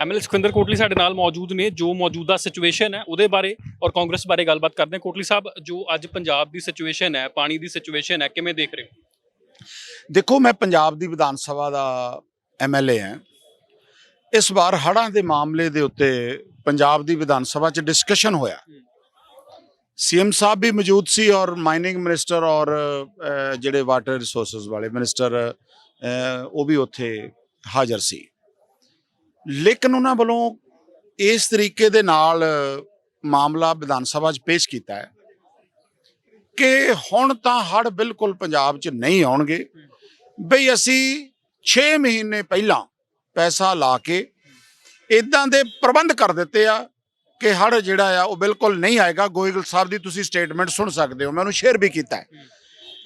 MLA Sukhinder Kotli ਸਾਡੇ ਨਾਲ ਮੌਜੂਦ ਨੇ, ਜੋ ਮੌਜੂਦਾ ਸਿਚੁਏਸ਼ਨ ਹੈ ਉਹਦੇ ਬਾਰੇ ਔਰ ਕਾਂਗਰਸ ਬਾਰੇ ਗੱਲਬਾਤ ਕਰਦੇ ਹਾਂ। ਕੋਟਲੀ ਸਾਹਿਬ, ਜੋ ਅੱਜ ਪੰਜਾਬ ਦੀ ਸਿਚੁਏਸ਼ਨ ਹੈ, ਪਾਣੀ ਦੀ ਸਿਚੁਏਸ਼ਨ ਹੈ, ਕਿਵੇਂ ਦੇਖ ਰਹੇ ਹੋ? ਦੇਖੋ, ਮੈਂ ਪੰਜਾਬ ਦੀ ਵਿਧਾਨ ਸਭਾ ਦਾ ਐਮਐਲਏ ਹਾਂ। ਇਸ ਵਾਰ ਹੜ੍ਹਾਂ ਦੇ ਮਾਮਲੇ ਦੇ ਉੱਤੇ ਪੰਜਾਬ ਦੀ ਵਿਧਾਨ ਸਭਾ 'ਚ ਡਿਸਕਸ਼ਨ ਹੋਇਆ। ਸੀਐਮ ਸਾਹਿਬ ਵੀ ਮੌਜੂਦ ਸੀ ਔਰ ਮਾਈਨਿੰਗ ਮਿਨਿਸਟਰ ਔਰ ਜਿਹੜੇ ਵਾਟਰ ਰਿਸੋਰਸਸ ਵਾਲੇ ਮਿਨਿਸਟਰ ਉਹ ਵੀ ਉੱਥੇ ਹਾਜ਼ਰ ਸੀ। ਲੇਕਿਨ ਉਹਨਾਂ ਵੱਲੋਂ ਇਸ ਤਰੀਕੇ ਦੇ ਨਾਲ ਮਾਮਲਾ ਵਿਧਾਨ ਸਭਾ 'ਚ ਪੇਸ਼ ਕੀਤਾ ਹੈ ਕਿ ਹੁਣ ਤਾਂ ਹੜ ਬਿਲਕੁਲ ਪੰਜਾਬ 'ਚ ਨਹੀਂ ਆਉਣਗੇ। ਬਈ ਅਸੀਂ 6 ਮਹੀਨੇ ਪਹਿਲਾਂ ਪੈਸਾ ਲਾ ਕੇ ਇਦਾਂ ਦੇ ਪ੍ਰਬੰਧ ਕਰ ਦਿੱਤੇ ਆ ਕਿ ਹੜ ਜਿਹੜਾ ਆ ਉਹ ਬਿਲਕੁਲ ਨਹੀਂ ਆਏਗਾ। ਗੋਇਲ ਸਾਹਿਬ ਦੀ ਤੁਸੀਂ ਸਟੇਟਮੈਂਟ ਸੁਣ ਸਕਦੇ ਹੋ, ਮੈਂ ਉਹਨੂੰ ਸ਼ੇਅਰ ਵੀ ਕੀਤਾ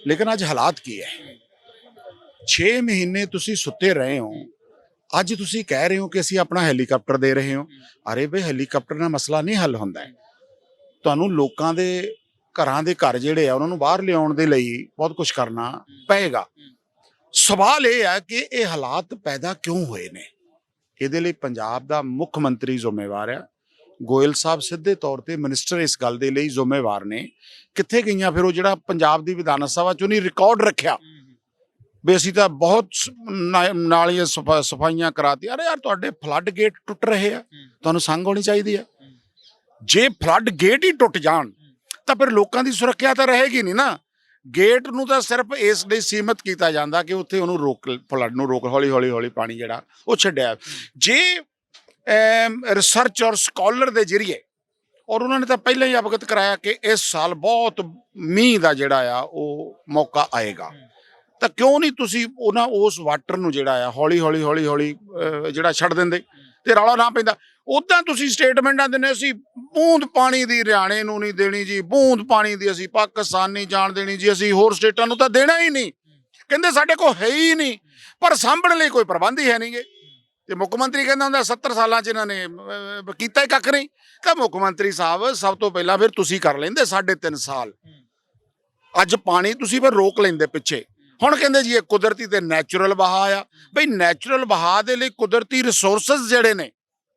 ਲੇਕਿਨ ਅੱਜ ਹਾਲਾਤ ਕੀ ਹੈ? 6 ਮਹੀਨੇ ਤੁਸੀਂ ਸੁੱਤੇ ਰਹੇ ਹੋ ਅੱਜ ਤੁਸੀਂ ਕਹਿ ਰਹੇ ਹੋ ਕਿ ਅਸੀਂ ਆਪਣਾ ਹੈਲੀਕਾਪਟਰ ਦੇ ਰਹੇ ਹਾਂ। ਅਰੇ ਬਈ, ਹੈਲੀਕਾਪਟਰ ਨਾਲ ਮਸਲਾ ਨਹੀਂ ਹੱਲ ਹੁੰਦਾ ਹੈ। ਤੁਹਾਨੂੰ ਲੋਕਾਂ ਦੇ ਘਰਾਂ ਦੇ ਘਰ ਜਿਹੜੇ ਆ, ਉਹਨਾਂ ਨੂੰ ਬਾਹਰ ਲਿਆਉਣ ਦੇ ਲਈ ਬਹੁਤ ਕੁਝ ਕਰਨਾ ਪਏਗਾ। ਸਵਾਲ ਇਹ ਹੈ ਕਿ ਇਹ ਹਾਲਾਤ ਪੈਦਾ ਕਿਉਂ ਹੋਏ ਨੇ? ਇਹਦੇ ਲਈ ਪੰਜਾਬ ਦਾ ਮੁੱਖ ਮੰਤਰੀ ਜ਼ਿੰਮੇਵਾਰ ਆ। ਗੋਇਲ ਸਾਹਿਬ ਸਿੱਧੇ ਤੌਰ ਤੇ ਮਿਨਿਸਟਰ ਇਸ ਗੱਲ ਦੇ ਲਈ ਜ਼ਿੰਮੇਵਾਰ ਨੇ। ਕਿੱਥੇ ਗਈਆਂ? ਫਿਰ ਉਹ ਜਿਹੜਾ ਪੰਜਾਬ ਦੀ ਵਿਧਾਨ ਸਭਾ ਚ ਉਹਨੇ ਰਿਕਾਰਡ ਰੱਖਿਆ। ਵੀ ਅਸੀਂ ਤਾਂ ਬਹੁਤ ਸ- ਨਾ- ਨਾਲੀਆਂ ਸਫਾ- ਸਫਾਈਆਂ ਕਰਾਤੀ ਅਰੇ ਯਾਰ ਤੁਹਾਡੇ ਫਲੱਡ ਗੇਟ ਟੁੱਟ ਰਹੇ ਆ। ਤੁਹਾਨੂੰ ਸੰਗ ਹੋਣੀ ਚਾਹੀਦੀ ਆ। ਜੇ ਫਲੱਡ ਗੇਟ ਹੀ ਟੁੱਟ ਜਾਣ ਤਾਂ ਫਿਰ ਲੋਕਾਂ ਦੀ ਸੁਰੱਖਿਆ ਤਾਂ ਰਹੇਗੀ ਨਹੀਂ ਨਾ। ਗੇਟ ਨੂੰ ਤਾਂ ਸਿਰਫ ਇਸ ਲਈ ਸੀਮਤ ਕੀਤਾ ਜਾਂਦਾ ਕਿ ਉੱਥੇ ਉਹਨੂੰ ਰੋਕ ਫਲੱਡ ਨੂੰ ਰੋਕ ਹੌਲੀ ਹੌਲੀ ਹੌਲੀ ਪਾਣੀ ਜਿਹੜਾ ਉਹ ਛੱਡਿਆ। ਜੇ ਰਿਸਰਚ ਔਰ ਸਕਾਲਰ ਦੇ ਜਰੀਏ ਔਰ ਉਹਨਾਂ ਨੇ ਤਾਂ ਪਹਿਲਾਂ ਹੀ ਅਵਗਤ ਕਰਾਇਆ ਕਿ ਇਸ ਸਾਲ ਬਹੁਤ ਮੀਂਹ ਦਾ ਜਿਹੜਾ ਆ ਉਹ ਮੌਕਾ ਆਏਗਾ। ਤਾਂ ਕਿਉਂ ਨਹੀਂ ਤੁਸੀਂ ਉਹਨਾਂ ਉਸ ਵਾਟਰ ਨੂੰ ਜਿਹੜਾ ਆ, ਹੌਲੀ ਹੌਲੀ ਹੌਲੀ ਹੌਲੀ ਜਿਹੜਾ ਛੱਡ ਦਿੰਦੇ ਤੇ ਰੌਲਾ ਨਾ ਪੈਂਦਾ। ਉਦਾਂ ਤੁਸੀਂ ਸਟੇਟਮੈਂਟਾਂ ਦਿੰਦੇ ਅਸੀਂ ਬੂੰਦ ਪਾਣੀ ਦੀ ਹਰਿਆਣੇ ਨੂੰ ਨਹੀਂ ਦੇਣੀ ਜੀ, ਬੂੰਦ ਪਾਣੀ ਦੀ ਅਸੀਂ ਪਾਕਿਸਤਾਨ ਨਹੀਂ ਜਾਣ ਦੇਣੀ ਜੀ, ਅਸੀਂ ਹੋਰ ਸਟੇਟਾਂ ਨੂੰ ਤਾਂ ਦੇਣਾ ਹੀ ਨਹੀਂ। ਕਹਿੰਦੇ ਸਾਡੇ ਕੋਲ ਹੈ ਹੀ ਨਹੀਂ, ਪਰ ਸਾਂਭਣ ਲਈ ਕੋਈ ਪ੍ਰਬੰਧ ਹੀ ਹੈ ਨਹੀਂਗੇ ਤੇ ਮੁੱਖ ਮੰਤਰੀ ਕਹਿੰਦਾ ਹੁੰਦਾ 70 ਸਾਲਾਂ ਚ ਇਹਨਾਂ ਨੇ ਕੀਤਾ ਹੀ ਕੱਖ ਨਹੀਂ। ਤਾਂ ਮੁੱਖ ਮੰਤਰੀ ਸਾਹਿਬ, ਸਭ ਤੋਂ ਪਹਿਲਾਂ ਫਿਰ ਤੁਸੀਂ ਕਰ ਲੈਂਦੇ, ਸਾਢੇ ਤਿੰਨ ਸਾਲ। ਅੱਜ ਪਾਣੀ ਤੁਸੀਂ ਫਿਰ ਰੋਕ ਲੈਂਦੇ ਪਿੱਛੇ। ਹੁਣ ਕਹਿੰਦੇ ਜੀ ਇਹ ਕੁਦਰਤੀ ਤੇ ਨੈਚੁਰਲ ਵਹਾਅ ਆ। ਬਈ ਨੈਚੁਰਲ ਵਹਾਅ ਦੇ ਲਈ ਕੁਦਰਤੀ ਰਿਸੋਰਸਸ ਜਿਹੜੇ ਨੇ,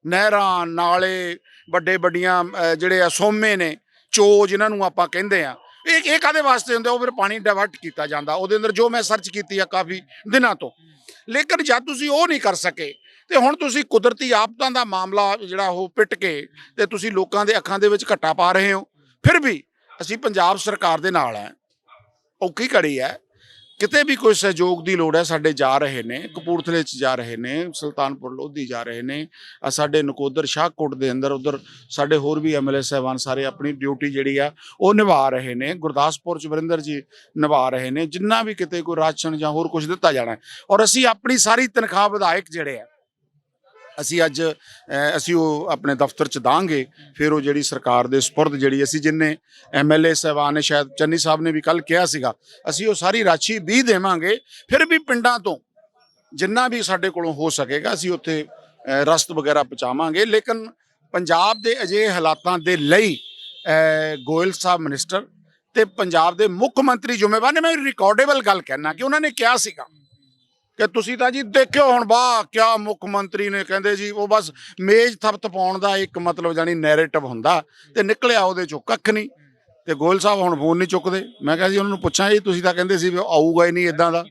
ਨਹਿਰਾਂ, ਨਾਲੇ ਵੱਡੇ ਵੱਡੀਆਂ ਜਿਹੜੇ ਆ ਸੋਮੇ ਨੇ, ਚੋ ਜਿਨ੍ਹਾਂ ਨੂੰ ਆਪਾਂ ਕਹਿੰਦੇ ਆ, ਇਹ ਇਹ ਕਾਦੇ ਵਾਸਤੇ ਹੁੰਦਾ ਉਹ ਫਿਰ ਪਾਣੀ ਡਾਇਵਰਟ ਕੀਤਾ ਜਾਂਦਾ। ਉਹਦੇ ਅੰਦਰ ਜੋ ਮੈਂ ਸਰਚ ਕੀਤੀ ਆ ਕਾਫੀ ਦਿਨਾਂ ਤੋਂ। ਲੇਕਿਨ ਜਦ ਤੁਸੀਂ ਉਹ ਨਹੀਂ ਕਰ ਸਕੇ, ਤੇ ਹੁਣ ਤੁਸੀਂ ਕੁਦਰਤੀ ਆਫਤਾਂ ਦਾ ਮਾਮਲਾ ਜਿਹੜਾ ਉਹ ਪਿੱਟ ਕੇ ਤੇ ਤੁਸੀਂ ਲੋਕਾਂ ਦੇ ਅੱਖਾਂ ਦੇ ਵਿੱਚ ਘੱਟਾ ਪਾ ਰਹੇ ਹੋ, ਫਿਰ ਵੀ ਅਸੀਂ ਪੰਜਾਬ ਸਰਕਾਰ ਦੇ ਨਾਲ ਹੈ ਔਖੀ ਘੜੀ ਹੈ ਕਿਤੇ ਵੀ ਕੋਈ ਸਹਿਯੋਗ ਦੀ ਲੋੜ ਹੈ ਸਾਡੇ ਜਾ ਰਹੇ ਨੇ ਕਪੂਰਥਲੇ ਚ ਜਾ ਰਹੇ ਨੇ ਸੁਲਤਾਨਪੁਰ ਲੋਧੀ ਜਾ ਰਹੇ ਨੇ ਆ ਸਾਡੇ ਨਕੋਦਰ ਸ਼ਾਹਕੋਟ ਦੇ ਅੰਦਰ ਉਧਰ ਸਾਡੇ ਹੋਰ ਵੀ ਐਮਐਲਏ ਸਾਹਿਬਾਨ ਸਾਰੇ ਆਪਣੀ ਡਿਊਟੀ ਜਿਹੜੀ ਆ ਉਹ ਨਿਭਾ ਰਹੇ ਨੇ ਗੁਰਦਾਸਪੁਰ ਚ ਵਰਿੰਦਰ ਜੀ ਨਿਭਾ ਰਹੇ ਨੇ ਜਿੰਨਾ ਵੀ ਕਿਤੇ ਕੋਈ ਰਾਸ਼ਨ ਜਾਂ ਹੋਰ ਕੁਝ ਦਿੱਤਾ ਜਾਣਾ। ਔਰ ਅਸੀਂ ਆਪਣੀ ਸਾਰੀ ਤਨਖਾਹ ਵਿਧਾਇਕ ਜਿਹੜੇ ਆ ਅਸੀਂ ਅੱਜ ਅਸੀਂ ਉਹ ਆਪਣੇ ਦਫ਼ਤਰ ਚ ਦਾਂਗੇ। ਫਿਰ ਉਹ ਜਿਹੜੀ ਸਰਕਾਰ ਦੇ ਸਪੁਰਦ ਜਿਹੜੀ ਅਸੀਂ ਜਿੰਨੇ ਐਮਐਲਏ ਸਾਹਿਬਾਨ ਨੇ, ਸ਼ਾਇਦ ਚੰਨੀ ਸਾਹਿਬ ਨੇ ਵੀ ਕੱਲ ਕਿਹਾ ਸੀਗਾ, ਅਸੀਂ ਉਹ ਸਾਰੀ ਰਾਸ਼ੀ ਵੀ ਦੇਵਾਂਗੇ, ਫਿਰ ਵੀ ਪਿੰਡਾਂ ਤੋਂ ਜਿੰਨਾ ਵੀ ਸਾਡੇ ਕੋਲੋਂ ਹੋ ਸਕੇਗਾ, ਅਸੀਂ ਉੱਥੇ ਰਸਤ ਵਗੈਰਾ ਪਹੁੰਚਾਵਾਂਗੇ। ਲੇਕਿਨ ਪੰਜਾਬ ਦੇ ਅਜੇ ਹਾਲਾਤਾਂ ਦੇ ਲਈ ਗੋਇਲ ਸਾਹਿਬ ਮਿਨਿਸਟਰ ਤੇ ਪੰਜਾਬ ਦੇ ਮੁੱਖ ਮੰਤਰੀ ਜ਼ਿੰਮੇਵਾਰ ਨੇ, ਮੈਂ ਰਿਕਾਰਡੇਬਲ ਗੱਲ ਕਹਿਣਾ ਕਿ ਉਹਨਾਂ ਨੇ ਕਿਹਾ ਸੀਗਾ ਕਿ ਤੁਸੀਂ ਤਾਂ ਜੀ ਦੇਖਿਓ ਹੁਣ ਵਾਹ, ਕਿਆ ਮੁੱਖ ਮੰਤਰੀ ਨੇ ਕਹਿੰਦੇ ਜੀ, ਉਹ ਬਸ ਮੇਜ਼ ਥਪਥਪਾਉਣ ਦਾ ਇੱਕ ਮਤਲਬ ਜਾਨੀ ਨੈਰੇਟਿਵ ਹੁੰਦਾ ਤੇ ਨਿਕਲਿਆ ਉਹਦੇ ਚੋਂ ਕੱਖ ਨਹੀਂ। ਤੇ ਗੋਇਲ ਸਾਹਿਬ ਹੁਣ ਫੋਨ ਨਹੀਂ ਚੁੱਕਦੇ। ਮੈਂ ਕਿਹਾ ਜੀ ਉਹਨਾਂ ਨੂੰ ਪੁੱਛਾਂ ਜੀ ਤੁਸੀਂ ਤਾਂ ਕਹਿੰਦੇ ਸੀ ਵੀ ਉਹ ਆਊਗਾ ਹੀ ਨਹੀਂ ਇਦਾਂ ਦਾ।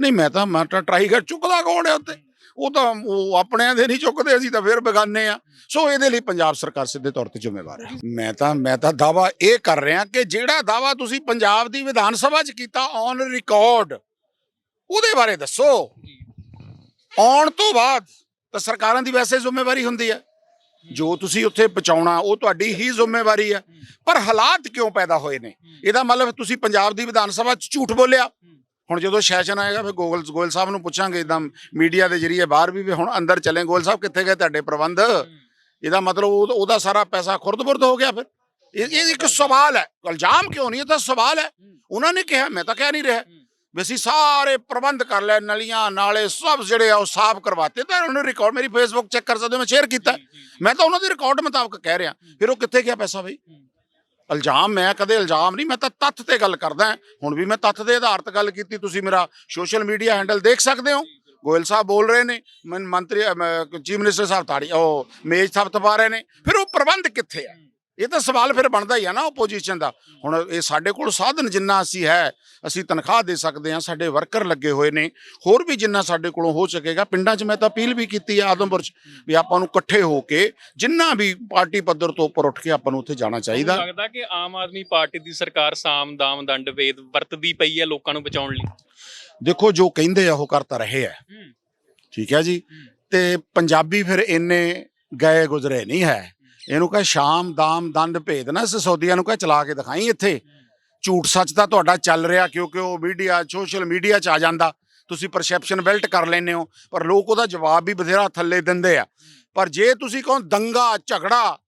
ਨਹੀਂ, ਮੈਂ ਤਾਂ ਮੈਂ ਤਾਂ ਟਰਾਈ ਕਰ ਚੁੱਕਦਾ ਕੌਣ ਹੈ ਉੱਤੇ। ਉਹ ਤਾਂ, ਉਹ ਆਪਣਿਆਂ ਦੇ ਨਹੀਂ ਚੁੱਕਦੇ, ਅਸੀਂ ਤਾਂ ਫਿਰ ਬੇਗਾਨੇ ਆ। ਸੋ ਇਹਦੇ ਲਈ ਪੰਜਾਬ ਸਰਕਾਰ ਸਿੱਧੇ ਤੌਰ ਤੇ ਜ਼ਿੰਮੇਵਾਰ ਹੈ। ਮੈਂ ਤਾਂ ਮੈਂ ਤਾਂ ਦਾਵਾ ਇਹ ਕਰ ਰਿਹਾ ਕਿ ਜਿਹੜਾ ਦਾਵਾ ਤੁਸੀਂ ਪੰਜਾਬ ਦੀ ਵਿਧਾਨ ਸਭਾ 'ਚ ਕੀਤਾ ਔਨ ਰਿਕਾਰਡ ਉਹਦੇ ਬਾਰੇ ਦੱਸੋ। ਆਉਣ ਤੋਂ ਬਾਅਦ ਤਾਂ ਸਰਕਾਰਾਂ ਦੀ ਵੈਸੇ ਜ਼ਿੰਮੇਵਾਰੀ ਹੁੰਦੀ ਹੈ। ਜੋ ਤੁਸੀਂ ਉੱਥੇ ਪਹੁੰਚਾਉਣਾ ਉਹ ਤੁਹਾਡੀ ਹੀ ਜ਼ਿੰਮੇਵਾਰੀ ਹੈ। ਪਰ ਹਾਲਾਤ ਕਿਉਂ ਪੈਦਾ ਹੋਏ ਨੇ? ਇਹਦਾ ਮਤਲਬ ਤੁਸੀਂ ਪੰਜਾਬ ਦੀ ਵਿਧਾਨ ਸਭਾ 'ਚ ਝੂਠ ਬੋਲਿਆ। ਹੁਣ ਜਦੋਂ ਸੈਸ਼ਨ ਆਏਗਾ, ਫਿਰ ਗੋਗਲ, ਗੋਇਲ ਸਾਹਿਬ ਨੂੰ ਪੁੱਛਾਂਗੇ, ਇਦਾਂ ਮੀਡੀਆ ਦੇ ਜਰੀਏ ਬਾਹਰ ਵੀ ਹੁਣ ਅੰਦਰ ਚੱਲੇ ਗੋਇਲ ਸਾਹਿਬ, ਕਿੱਥੇ ਗਏ ਤੁਹਾਡੇ ਪ੍ਰਬੰਧ? ਇਹਦਾ ਮਤਲਬ ਉਹਦਾ ਸਾਰਾ ਪੈਸਾ ਖੁਰਦ-ਬੁਰਦ ਹੋ ਗਿਆ ਫਿਰ। ਇਹ ਇਹ ਇੱਕ ਸਵਾਲ ਹੈ। ਇਲਜ਼ਾਮ ਕਿਉਂ ਨਹੀਂ, ਇਹ ਤਾਂ ਸਵਾਲ ਹੈ। ਉਹਨਾਂ ਨੇ ਕਿਹਾ, ਮੈਂ ਤਾਂ ਕਹਿ ਨਹੀਂ ਰਿਹਾ। ਵੀ ਅਸੀਂ ਸਾਰੇ ਪ੍ਰਬੰਧ ਕਰ ਲੈ ਨਲੀਆਂ ਨਾਲੇ ਸਭ ਜਿਹੜੇ ਆ ਉਹ ਸਾਫ਼ ਕਰਵਾਤੇ। ਤਾਂ ਉਹਨਾਂ ਨੇ ਰਿਕਾਰਡ ਮੇਰੀ ਫੇਸਬੁੱਕ ਚੈੱਕ ਕਰ ਸਕਦੇ ਹੋ ਮੈਂ ਸ਼ੇਅਰ ਕੀਤਾ। ਮੈਂ ਤਾਂ ਉਹਨਾਂ ਦੇ ਰਿਕਾਰਡ ਮੁਤਾਬਕ ਕਹਿ ਰਿਹਾ। ਫਿਰ ਉਹ ਕਿੱਥੇ ਗਿਆ ਪੈਸਾ ਬਈ? ਇਲਜ਼ਾਮ ਮੈਂ ਕਦੇ ਇਲਜ਼ਾਮ ਨਹੀਂ ਮੈਂ ਤਾਂ ਤੱਥ ਤੇ ਗੱਲ ਕਰਦਾ। ਹੁਣ ਵੀ ਮੈਂ ਤੱਥ ਦੇ ਆਧਾਰ ਤੇ ਗੱਲ ਕੀਤੀ ਤੁਸੀਂ ਮੇਰਾ ਸੋਸ਼ਲ ਮੀਡੀਆ ਹੈਂਡਲ ਦੇਖ ਸਕਦੇ ਹੋ। ਗੋਇਲ ਸਾਹਿਬ ਬੋਲ ਰਹੇ ਨੇ ਮੰਤਰੀ ਚੀਫ ਮਿਨਿਸਟਰ ਸਾਹਿਬ ਤਾੜੀ ਉਹ ਮੇਜ਼ ਥਪਥਪਾ ਰਹੇ ਨੇ। ਫਿਰ ਉਹ ਪ੍ਰਬੰਧ ਕਿੱਥੇ ਆ? ਇਹ ਤਾਂ ਸਵਾਲ ਫਿਰ ਬਣਦਾ ਹੀ ਆ ਨਾ ਆਪੋਜੀਸ਼ਨ ਦਾ। ਹੁਣ ਇਹ ਸਾਡੇ ਕੋਲ ਸਾਧਨ ਜਿੰਨਾ ਅਸੀਂ ਹੈ ਅਸੀਂ ਤਨਖਾਹ ਦੇ ਸਕਦੇ ਹਾਂ ਸਾਡੇ ਵਰਕਰ ਲੱਗੇ ਹੋਏ ਨੇ ਹੋਰ ਵੀ ਜਿੰਨਾ ਸਾਡੇ ਕੋਲੋਂ ਹੋ ਸਕੇਗਾ। ਪਿੰਡਾਂ 'ਚ ਮੈਂ ਤਾਂ ਅਪੀਲ ਵੀ ਕੀਤੀ ਆ ਆਦਮਪੁਰ 'ਚ ਵੀ ਆਪਾਂ ਨੂੰ ਇਕੱਠੇ ਹੋ ਕੇ ਜਿੰਨਾ ਵੀ ਪਾਰਟੀ ਪੱਧਰ ਤੋਂ ਉੱਪਰ ਉੱਠ ਕੇ ਆਪਾਂ ਨੂੰ ਉੱਥੇ ਜਾਣਾ ਚਾਹੀਦਾ। ਲੱਗਦਾ ਕਿ ਆਮ ਆਦਮੀ ਪਾਰਟੀ ਦੀ ਸਰਕਾਰ ਸਾਮ ਦਾਮ ਦੰਡ ਵੇਦ ਵਰਤਦੀ ਪਈ ਹੈ ਲੋਕਾਂ ਨੂੰ ਬਚਾਉਣ ਲਈ? ਦੇਖੋ ਜੋ ਕਹਿੰਦੇ ਆ ਉਹ ਕਰ ਤਾਂ ਰਹੇ ਆ। ਠੀਕ ਹੈ ਜੀ? ਤੇ ਪੰਜਾਬੀ ਫਿਰ ਇੰਨੇ ਗਏ ਗੁਜ਼ਰੇ ਨਹੀਂ ਹੈ। ਇਹਨੂੰ ਕਹੇ ਸ਼ਾਮ, ਦਾਮ, ਦੰਦ ਭੇਦ ਨਾ ਸਸੌਦੀਆਂ ਨੂੰ ਕਹੇ ਚਲਾ ਕੇ ਦਿਖਾਈ ਇੱਥੇ। ਝੂਠ ਸੱਚ ਤਾਂ ਤੁਹਾਡਾ ਚੱਲ ਰਿਹਾ ਕਿਉਂਕਿ ਉਹ ਮੀਡੀਆ, ਸੋਸ਼ਲ ਮੀਡੀਆ 'ਚ ਆ ਜਾਂਦਾ। ਤੁਸੀਂ ਪਰਸੈਪਸ਼ਨ ਬਿਲਟ ਕਰ ਲੈਂਦੇ ਹੋ, ਪਰ ਲੋਕ ਉਹਦਾ ਜਵਾਬ ਵੀ ਬਥੇਰਾ ਥੱਲੇ ਦਿੰਦੇ ਆ। ਪਰ ਜੇ ਤੁਸੀਂ ਕਹੋ ਦੰਗਾ, ਝਗੜਾ,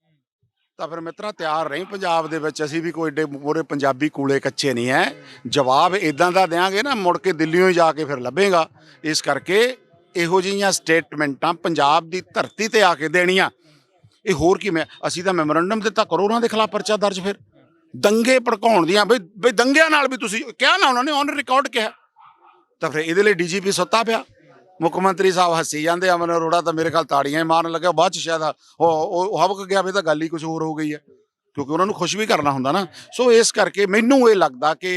ਤਾਂ ਫਿਰ ਮਿੱਤਰਾ ਤਿਆਰ ਰਹੀ ਪੰਜਾਬ ਦੇ ਵਿੱਚ। ਅਸੀਂ ਵੀ ਕੋਈ ਏਡੇ ਮੂਰੇ ਪੰਜਾਬੀ ਕੂਲੇ ਕੱਚੇ ਨਹੀਂ ਹੈ ਜਵਾਬ ਇਦਾਂ ਦਾ ਦੇਾਂਗੇ ਨਾ, ਮੁੜ ਕੇ ਦਿੱਲੀੋਂ ਹੀ ਜਾ ਕੇ ਫਿਰ ਲੱਭੇਗਾ। ਇਸ ਕਰਕੇ ਇਹੋ ਜਿਹੀਆਂ ਸਟੇਟਮੈਂਟਾਂ ਪੰਜਾਬ ਦੀ ਧਰਤੀ ਤੇ ਆ ਕੇ ਦੇਣੀਆਂ। ਇਹ ਹੋਰ ਕੀ ਮੈਂ ਅਸੀਂ ਤਾਂ ਮੈਮੋਰੰਡਮ ਦਿੱਤਾ ਕਰੋੜਾਂ ਦੇ ਖਿਲਾਫ ਪਰਚਾ ਦਰਜ ਫਿਰ। ਦੰਗੇ ਭੜਕਾਉਣ ਦੀਆਂ, ਬਈ ਬਈ ਦੰਗਿਆਂ ਨਾਲ ਵੀ ਤੁਸੀਂ, ਕਿਹਾ ਨਾ ਉਹਨਾਂ ਨੇ ਔਨ ਰਿਕਾਰਡ ਕਿਹਾ। ਤਾਂ ਫਿਰ ਇਹਦੇ ਲਈ ਡੀਜੀਪੀ ਸੁੱਤਾ ਪਿਆ। ਮੁੱਖ ਮੰਤਰੀ ਸਾਹਿਬ ਹੱਸੀ ਜਾਂਦੇ, ਅਮਨ ਅਰੋੜਾ ਤਾਂ ਮੇਰੇ ਖਿਆਲ ਤਾੜੀਆਂ ਹੀ ਮਾਰਨ ਲੱਗਾ ਬਾਅਦ ਚ ਸ਼ਾਇਦ ਉਹ ਉਹ ਹਵਕ ਗਿਆ ਵੀ ਤਾਂ ਗੱਲ ਹੀ ਕੁਝ ਹੋਰ ਹੋ ਗਈ ਹੈ। ਕਿਉਂਕਿ ਉਹਨਾਂ ਨੂੰ ਖੁਸ਼ ਵੀ ਕਰਨਾ ਹੁੰਦਾ ਨਾ। ਸੋ ਇਸ ਕਰਕੇ ਮੈਨੂੰ ਇਹ ਲੱਗਦਾ ਕਿ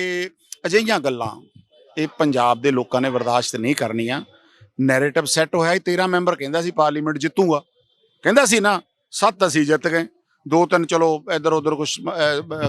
ਅਜਿਹੀਆਂ ਗੱਲਾਂ ਇਹ ਪੰਜਾਬ ਦੇ ਲੋਕਾਂ ਨੇ ਬਰਦਾਸ਼ਤ ਨਹੀਂ ਕਰਨੀਆਂ। ਨੈਰੇਟਿਵ ਸੈੱਟ ਹੋਇਆ ਹੀ 13 ਮੈਂਬਰ ਕਹਿੰਦਾ ਸੀ, ਪਾਰਲੀਮੈਂਟ ਜਿੱਤੂਗਾ। ਕਹਿੰਦਾ ਸੀ ਨਾ ਸੱਤ ਅਸੀਂ ਜਿੱਤ ਗਏ। ਦੋ ਤਿੰਨ ਚਲੋ ਇੱਧਰ ਉੱਧਰ ਕੁਝ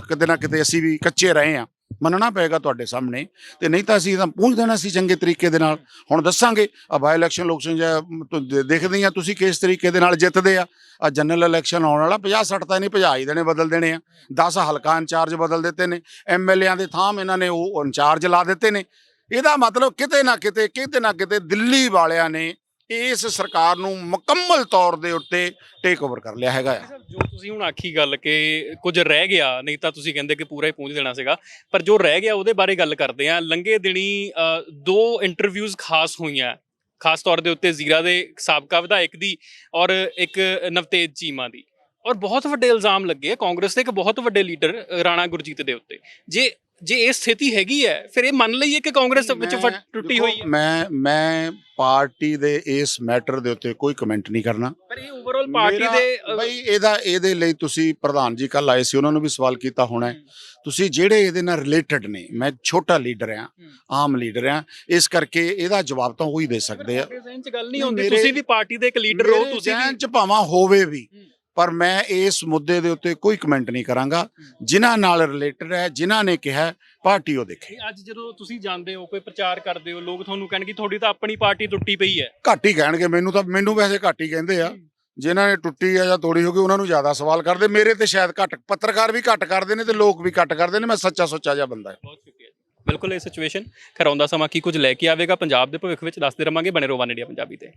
ਕਿਤੇ ਨਾ ਕਿਤੇ ਅਸੀਂ ਵੀ ਕੱਚੇ ਰਹੇ ਆ ਮੰਨਣਾ ਪਏਗਾ ਤੁਹਾਡੇ ਸਾਹਮਣੇ। ਤੇ ਨਹੀਂ ਤਾਂ ਅਸੀਂ ਤਾਂ ਪਹੁੰਚ ਦੇਣਾ ਸੀ ਚੰਗੇ ਤਰੀਕੇ ਦੇ ਨਾਲ। ਹੁਣ ਦੱਸਾਂਗੇ ਆ ਬਾਈ ਇਲੈਕਸ਼ਨ ਲੋਕਸ਼ਨ ਜਾਂ ਤੁ- ਦੇ- ਦੇਖਦੇ ਆ ਤੁਸੀਂ ਕਿਸ ਤਰੀਕੇ ਦੇ ਨਾਲ ਜਿੱਤਦੇ ਆ। ਆ ਜਨਰਲ ਇਲੈਕਸ਼ਨ ਆਉਣ ਵਾਲਾ 50 60 ਤਾਂ ਨਹੀਂ ਭਜਾ ਹੀ ਦੇਣੇ, ਬਦਲ ਦੇਣੇ ਆ। 10 ਹਲਕਾ ਇੰਚਾਰਜ ਬਦਲ ਦਿੱਤੇ ਨੇ। ਐਮਐਲਏਆਂ ਦੇ ਥਾਂ ਇਹਨਾਂ ਨੇ ਉਹ ਇੰਚਾਰਜ ਲਾ ਦਿੱਤੇ ਨੇ। ਇਹਦਾ ਮਤਲਬ ਕਿਤੇ ਨਾ ਕਿਤੇ ਕਿਤੇ ਨਾ ਕਿਤੇ ਦਿੱਲੀ ਵਾਲਿਆਂ ਨੇ ਇਸ ਸਰਕਾਰ ਨੂੰ ਮੁਕੰਮਲ ਤੌਰ ਦੇ ਉੱਤੇ ਟੇਕ ਓਵਰ ਕਰ ਲਿਆ ਹੈਗਾ ਆ। ਜੋ ਤੁਸੀਂ ਹੁਣ ਆਖੀ ਗੱਲ ਕਿ ਕੁਝ ਰਹਿ ਗਿਆ, ਨਹੀਂ ਤਾਂ ਤੁਸੀਂ ਕਹਿੰਦੇ ਕਿ ਪੂਰਾ ਹੀ ਪਹੁੰਚ ਦੇਣਾ ਸੀਗਾ, ਪਰ ਜੋ ਰਹਿ ਗਿਆ ਉਹਦੇ ਬਾਰੇ ਗੱਲ ਕਰਦੇ ਆ ਲੰਗੇ ਦਿਨੀ ਦੋ ਇੰਟਰਵਿਊਜ਼ ਖਾਸ ਹੋਈਆਂ। ਖਾਸ ਤੌਰ ਦੇ ਉੱਤੇ ਜ਼ੀਰਾ ਦੇ ਸਾਬਕਾ ਵਿਧਾਇਕ ਦੀ ਔਰ ਇੱਕ ਨਵਤੇਜ ਚੀਮਾ ਦੀ। ਔਰ ਬਹੁਤ ਵੱਡੇ ਇਲਜ਼ਾਮ ਲੱਗੇ ਆ ਕਾਂਗਰਸ ਦੇ, ਇੱਕ ਬਹੁਤ ਵੱਡੇ ਲੀਡਰ ਰਾਣਾ ਗੁਰਜੀਤ ਦੇ ਉੱਤੇ। ਜੇ ਜੇ ਇਹ ਸਥਿਤੀ ਹੈਗੀ ਹੈ ਫਿਰ ਇਹ ਮੰਨ ਲਈਏ ਕਿ ਕਾਂਗਰਸ ਵਿੱਚ ਫਟ- ਟੁੱਟੀ ਦੇਖੋ, ਹੋਈ ਹੈ। ਮੈਂ ਮੈਂ ਪਾਰਟੀ ਦੇ ਇਸ ਮੈਟਰ ਦੇ ਉੱਤੇ ਕੋਈ ਕਮੈਂਟ ਨਹੀਂ ਕਰਨਾ। ਪਰ ਇਹ ਓਵਰਆਲ ਪਾਰਟੀ ਮੇਰਾ- ਦੇ ਬਈ ਇਹਦਾ ਇਹਦੇ ਲਈ ਤੁਸੀਂ ਪ੍ਰਧਾਨ ਜੀ ਕੱਲ ਆਏ ਸੀ ਉਹਨਾਂ ਨੂੰ ਵੀ ਸਵਾਲ ਕੀਤਾ ਹੋਣਾ ਹੈ। ਤੁਸੀਂ ਜਿਹੜੇ ਇਹਦੇ ਨਾਲ ਰਿਲੇਟਡ ਨੇ ਮੈਂ ਛੋਟਾ ਲੀਡਰ ਆ ਆਮ ਲੀਡਰ ਆ ਇਸ ਕਰਕੇ ਇਹਦਾ ਜਵਾਬ ਤਾਂ ਉਹ ਹੀ ਦੇ ਸਕਦੇ ਆ। ਤੁਹਾਡੇ ਜ਼ਹਿਨ 'ਚ ਗੱਲ ਨਹੀਂ ਨਹੀਂ, ਹੁੰਦੀ ਮੇਰੇ- ਤੁਸੀਂ ਵੀ ਪਾਰਟੀ ਦੇ ਇੱਕ ਲੀਡਰ ਹੋ ਮੇਰੇ ਤੁਸੀਂ ਜ਼ਹਿਨ ਵੀ ਚ ਭਾਵਾਂ ਹੋਵੇ ਵੀ। ਹੂੰ। ਪਰ ਮੈਂ ਇਸ ਮੁੱਦੇ ਦੇ ਉੱਤੇ ਕੋਈ ਕਮੈਂਟ ਨਹੀਂ ਕਰਾਂਗਾ। ਜਿਨ੍ਹਾਂ ਨਾਲ ਰਿਲੇਟਡ ਹੈ ਜਿਨ੍ਹਾਂ ਨੇ ਕਿਹਾ ਪਾਰਟੀ ਉਹ ਦੇਖੇ। ਅੱਜ ਜਦੋਂ ਤੁਸੀਂ ਜਾਂਦੇ ਹੋ ਕੋਈ ਪ੍ਰਚਾਰ ਕਰਦੇ ਹੋ ਲੋਕ ਤੁਹਾਨੂੰ ਕਹਿਣਗੇ ਤੁਹਾਡੀ ਤਾਂ ਆਪਣੀ ਪਾਰਟੀ ਟੁੱਟੀ ਪਈ ਹੈ। ਘੱਟ ਹੀ ਕਹਿਣਗੇ ਮੈਨੂੰ ਤਾਂ ਮੈਨੂੰ ਵੈਸੇ ਘੱਟ ਹੀ ਕਹਿੰਦੇ ਆ। ਜਿਨ੍ਹਾਂ ਨੇ ਟੁੱਟੀ ਆ ਜਾਂ ਤੋੜੀ ਹੋ ਗਈ ਉਹਨਾਂ ਨੂੰ ਜ਼ਿਆਦਾ ਸਵਾਲ ਕਰਦੇ। ਮੇਰੇ ਤੇ ਸ਼ਾਇਦ ਘੱਟ ਪੱਤਰਕਾਰ ਵੀ ਘੱਟ ਕਰਦੇ ਨੇ ਤੇ ਲੋਕ ਵੀ ਘੱਟ ਕਰਦੇ ਨੇ। ਮੈਂ ਸੱਚਾ ਸੁੱਚਾ ਜਿਹਾ ਬੰਦਾ ਹਾਂ। ਬਹੁਤ ਸ਼ੁਕਰੀਆ। ਬਿਲਕੁਲ ਇਹ ਸਿਚੁਏਸ਼ਨ ਖਰਾਉਂਦਾ ਸਮਾਂ ਕੀ ਕੁਝ ਲੈ ਕੇ ਆਵੇਗਾ? ਪੰਜਾਬ ਦੇ ਭਵਿੱਖ ਵਿੱਚ ਦੱਸਦੇ ਰਵਾਂਗੇ ਬਣੇ ਰਹੋ ਵਨ ਇੰਡੀਆ ਪੰਜਾਬੀ ਤੇ।